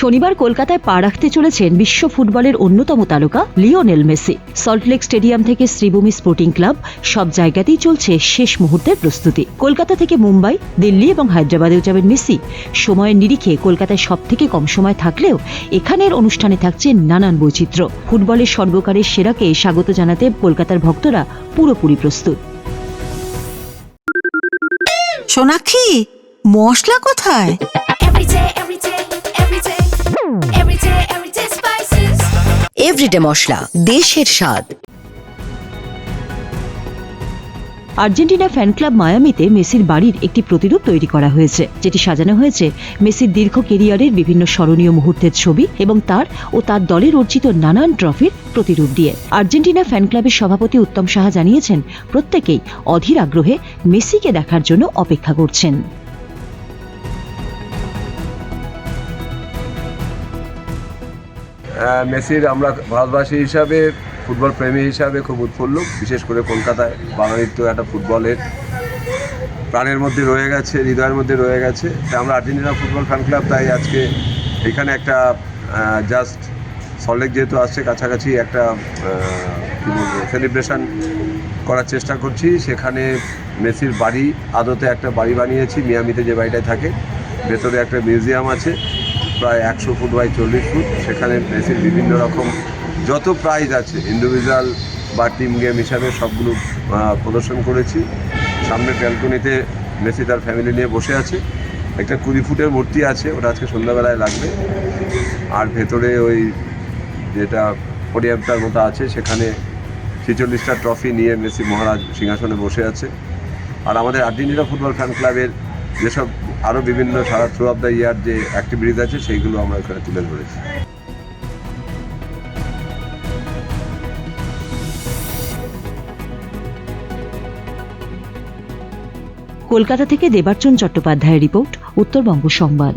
শনিবার কলকাতায় পা রাখতে চলেছেন বিশ্ব ফুটবলের অন্যতম তারকা লিওনেল মেসি। সল্টলেক স্টেডিয়াম থেকে শ্রীভূমি স্পোর্টিং ক্লাব সব জায়গাতেই চলছে শেষ মুহূর্তের প্রস্তুতি। কলকাতা থেকে মুম্বাই দিল্লি এবং হায়দ্রাবাদেও যাবেন মেসি। সময়ের নিরিখে কলকাতায় সব থেকে কম সময় থাকলেও এখানের অনুষ্ঠানে থাকছে নানান বৈচিত্র্য। ফুটবলের সর্বকারের সেরাকে স্বাগত জানাতে কলকাতার ভক্তরা পুরোপুরি প্রস্তুত। সোনাক্ষী মশলা কোথায়? এভরিডে মশলা, দেশের স্বাদ। আর্জেন্টিনা ফ্যান ক্লাব মায়ামিতে মেসির বাড়ির একটি প্রতিরূপ তৈরি করা হয়েছে, যেটি সাজানো হয়েছে মেসির দীর্ঘ কেরিয়ারের বিভিন্ন স্মরণীয় মুহূর্তের ছবি এবং তার ও তার দলের অর্জিত নানান ট্রফির প্রতিরূপ দিয়ে। আর্জেন্টিনা ফ্যান ক্লাবের সভাপতি উত্তম সাহা জানিয়েছেন, প্রত্যেকেই অধীর আগ্রহে মেসিকে দেখার জন্য অপেক্ষা করছেন। মেসির আমরা ভারতবাসী হিসাবে, ফুটবল প্রেমী হিসাবে খুব উৎফুল্ল, বিশেষ করে কলকাতায়। বাঙালির তো একটা ফুটবলের প্রাণের মধ্যে রয়ে গেছে, হৃদয়ের মধ্যে রয়ে গেছে। তাই আমরা আর্জেন্টিনা ফুটবল ফ্যান ক্লাব, তাই আজকে এখানে একটা জাস্ট সল্লেক যেহেতু আসছে, কাছাকাছি একটা কী বলব সেলিব্রেশন করার চেষ্টা করছি। সেখানে মেসির বাড়ি, আদতে একটা বাড়ি বানিয়েছি, মিয়ামিতে যে বাড়িটায় থাকে, ভেতরে একটা মিউজিয়াম আছে। প্রায় একশো ফুট বাই চল্লিশ ফুট। সেখানে মেসির বিভিন্ন রকম যত প্রাইজ আছে ইন্ডিভিজুয়াল বা টিম গেম হিসাবে সবগুলো প্রদর্শন করেছি। সামনে ব্যালকনিতে মেসি তার ফ্যামিলি নিয়ে বসে আছে। একটা কুড়ি ফুটের মূর্তি আছে, ওটা আজকে সন্ধ্যাবেলায় লাগবে। আর ভেতরে ওই যেটা পোডিয়ামটার মতো আছে, সেখানে ছেচল্লিশটা ট্রফি নিয়ে মেসি মহারাজ সিংহাসনে বসে আছে। আর আমাদের আর্জেন্টিনা ফুটবল ফ্যান ক্লাবের যেসব আরও বিভিন্ন সারা থ্রু অফ দ্য ইয়ার যে অ্যাক্টিভিটিস আছে, সেইগুলো আমরা এখানে তুলে ধরেছি। কলকাতা থেকে দেবার্চন চট্টোপাধ্যায়ের রিপোর্ট, উত্তরবঙ্গ সংবাদ।